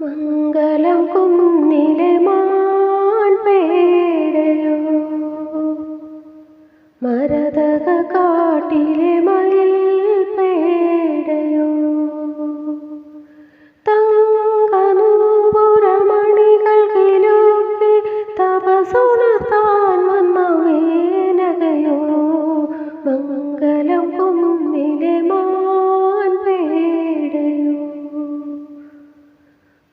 മംഗലം കുന്നിലെ മാൻപേടയോ മരതക കാട്ടിലെ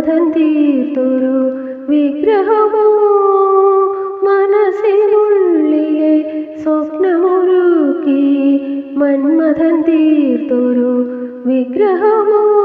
മന്മഥൻ തീർത്തൊരു വിഗ്രഹമോ? മനസ്സിനുള്ളിലെ സ്വപ്നമൊരുക്കി മന്മഥൻ തീർത്തൊരു വിഗ്രഹമോ?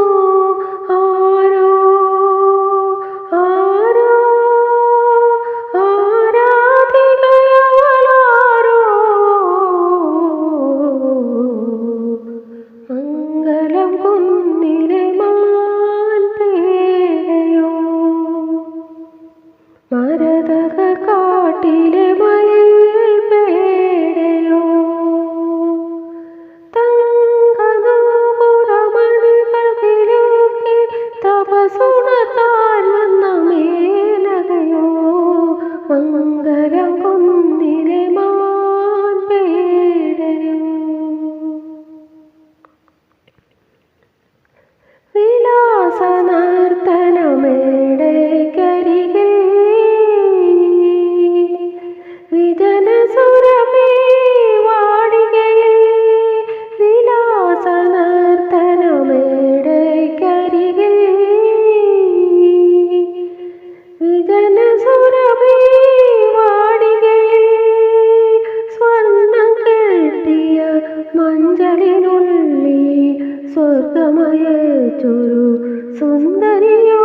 മഞ്ചലിനുള്ളിൽ സ്വർഗമയച്ചൊരു സുന്ദരിയോ?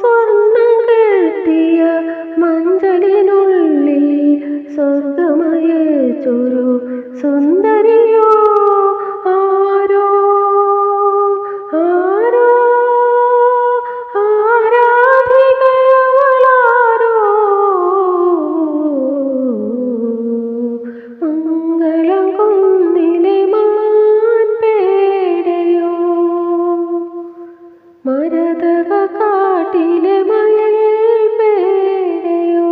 സ്വർണം കെട്ടിയ മഞ്ചലിനുള്ളിൽ സ്വർഗമയച്ചൊരു സുന്ദരിയോ? കാട്ടിലെ മയിൽ പേടയോ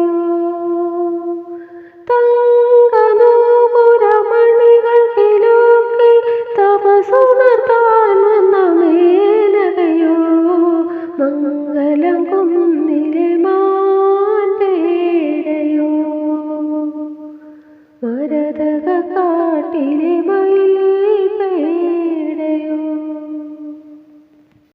തങ്കനൂപുരമണികൾ തപസുണർത്താൻ വന്ന മേലകയോ മംഗലം കുന്നിലെ പേടയോ മരതക കാട്ടിലെ മയിൽ